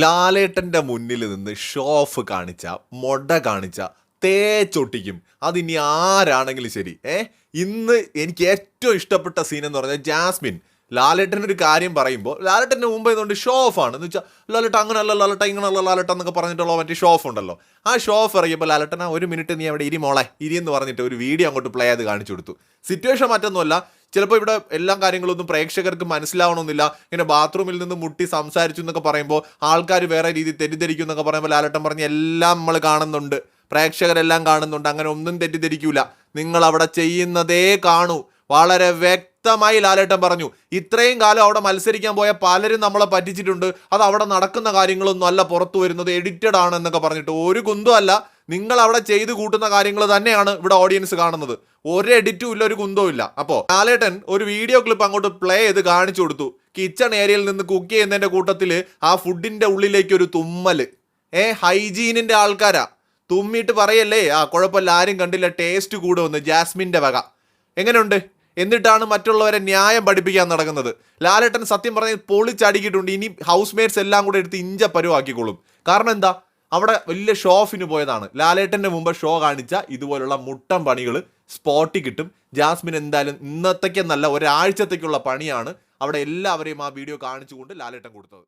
ലാലേട്ടന്റെ മുന്നിൽ നിന്ന് ഷോ ഓഫ് കാണിച്ച മൊട കാണിച്ച തേച്ചൊട്ടിക്കും അതിനി ആരാണെങ്കിലും ശരി ഏ? ഇന്ന് എനിക്ക് ഏറ്റവും ഇഷ്ടപ്പെട്ട സീൻ എന്ന് പറഞ്ഞാൽ ജാസ്മിൻ. ലാലേട്ടൻ ഒരു കാര്യം പറയുമ്പോൾ ലാലേട്ടന്റെ മുമ്പ് ഇതുകൊണ്ട് ഷോ ഓഫ് ആണ്. എന്ന് വെച്ചാൽ ലാലേട്ട അങ്ങനെയല്ല ലാലേട്ട ഇങ്ങനെയുള്ള ലാലേട്ട എന്നൊക്കെ പറഞ്ഞിട്ടുള്ള മറ്റേ ഷോ ഓഫ് ഉണ്ടല്ലോ. ആ ഷോ ഓഫ് ഇറങ്ങിയപ്പോൾ ലാലേട്ടൻ ആ ഒരു മിനിറ്റ് നീ അവിടെ ഇരി മോളെ ഇരി എന്ന് പറഞ്ഞിട്ട് ഒരു വീഡിയോ അങ്ങോട്ട് പ്ലേ ചെയ്ത് കാണിച്ചു കൊടുത്തു. സിറ്റുവേഷൻ മറ്റൊന്നുമല്ല. ചിലപ്പോൾ ഇവിടെ എല്ലാ കാര്യങ്ങളൊന്നും പ്രേക്ഷകർക്ക് മനസ്സിലാവണമെന്നില്ല. ഇങ്ങനെ ബാത്റൂമിൽ നിന്ന് മുട്ടി സംസാരിച്ചു എന്നൊക്കെ പറയുമ്പോൾ ആൾക്കാർ വേറെ രീതി തെറ്റിദ്ധരിക്കും എന്നൊക്കെ പറയുമ്പോൾ ലാലട്ടൻ പറഞ്ഞ് എല്ലാം നമ്മൾ കാണുന്നുണ്ട്. പ്രേക്ഷകരെല്ലാം കാണുന്നുണ്ട്. അങ്ങനെ ഒന്നും തെറ്റിദ്ധരിക്കൂല. നിങ്ങൾ അവിടെ ചെയ്യുന്നതേ കാണൂ. വളരെ വ്യക്തമായി ലാലേട്ടൻ പറഞ്ഞു ഇത്രയും കാലം അവിടെ മത്സരിക്കാൻ പോയ പലരും നമ്മളെ പറ്റിച്ചിട്ടുണ്ട്. അത് അവിടെ നടക്കുന്ന കാര്യങ്ങളൊന്നും അല്ല പുറത്തു വരുന്നത്. എഡിറ്റഡ് ആണ് എന്നൊക്കെ പറഞ്ഞിട്ട്. ഒരു കുന്തം അല്ല നിങ്ങൾ അവിടെ ചെയ്തു കൂട്ടുന്ന കാര്യങ്ങൾ തന്നെയാണ് ഇവിടെ ഓഡിയൻസ് കാണുന്നത്. ഒരു എഡിറ്റും ഇല്ല ഒരു കുന്തവും ഇല്ല. അപ്പോൾ ലാലേട്ടൻ ഒരു വീഡിയോ ക്ലിപ്പ് അങ്ങോട്ട് പ്ലേ ചെയ്ത് കാണിച്ചു കൊടുത്തു. കിച്ചൺ ഏരിയയിൽ നിന്ന് കുക്ക് ചെയ്യുന്നതിന്റെ കൂട്ടത്തിൽ ആ ഫുഡിന്റെ ഉള്ളിലേക്ക് ഒരു തുമ്മൽ ഏ ഹൈജീനിന്റെ ആൾക്കാരാ. തുമ്മിയിട്ട് പറയല്ലേ ആ കുഴപ്പമില്ല ആരും കണ്ടില്ല ടേസ്റ്റ് കൂടുമെന്ന് ജാസ്മിന്റെ വക. എങ്ങനെയുണ്ട്? എന്നിട്ടാണ് മറ്റുള്ളവരെ ന്യായം പഠിപ്പിക്കാൻ നടക്കുന്നത്. ലാലേട്ടൻ സത്യം പറഞ്ഞാൽ പൊളിച്ചടിക്കിയിട്ടുണ്ട്. ഇനി ഹൗസ് മേറ്റ്സ് എല്ലാം കൂടെ എടുത്ത് ഇഞ്ച പരുവാക്കിക്കോളും. കാരണം എന്താ? അവിടെ വലിയ ഷോ ഓഫിന് പോയതാണ്. ലാലേട്ടന്റെ മുമ്പ് ഷോ കാണിച്ച ഇതുപോലുള്ള മുട്ടം പണികൾ സ്പോട്ടിൽ കിട്ടും. ജാസ്മിൻ എന്തായാലും ഇന്നത്തേക്കെന്നല്ല ഒരാഴ്ചത്തേക്കുള്ള പണിയാണ്. അവിടെ എല്ലാവരെയും ആ വീഡിയോ കാണിച്ചുകൊണ്ട് ലാലേട്ടൻ കൊടുത്തത്.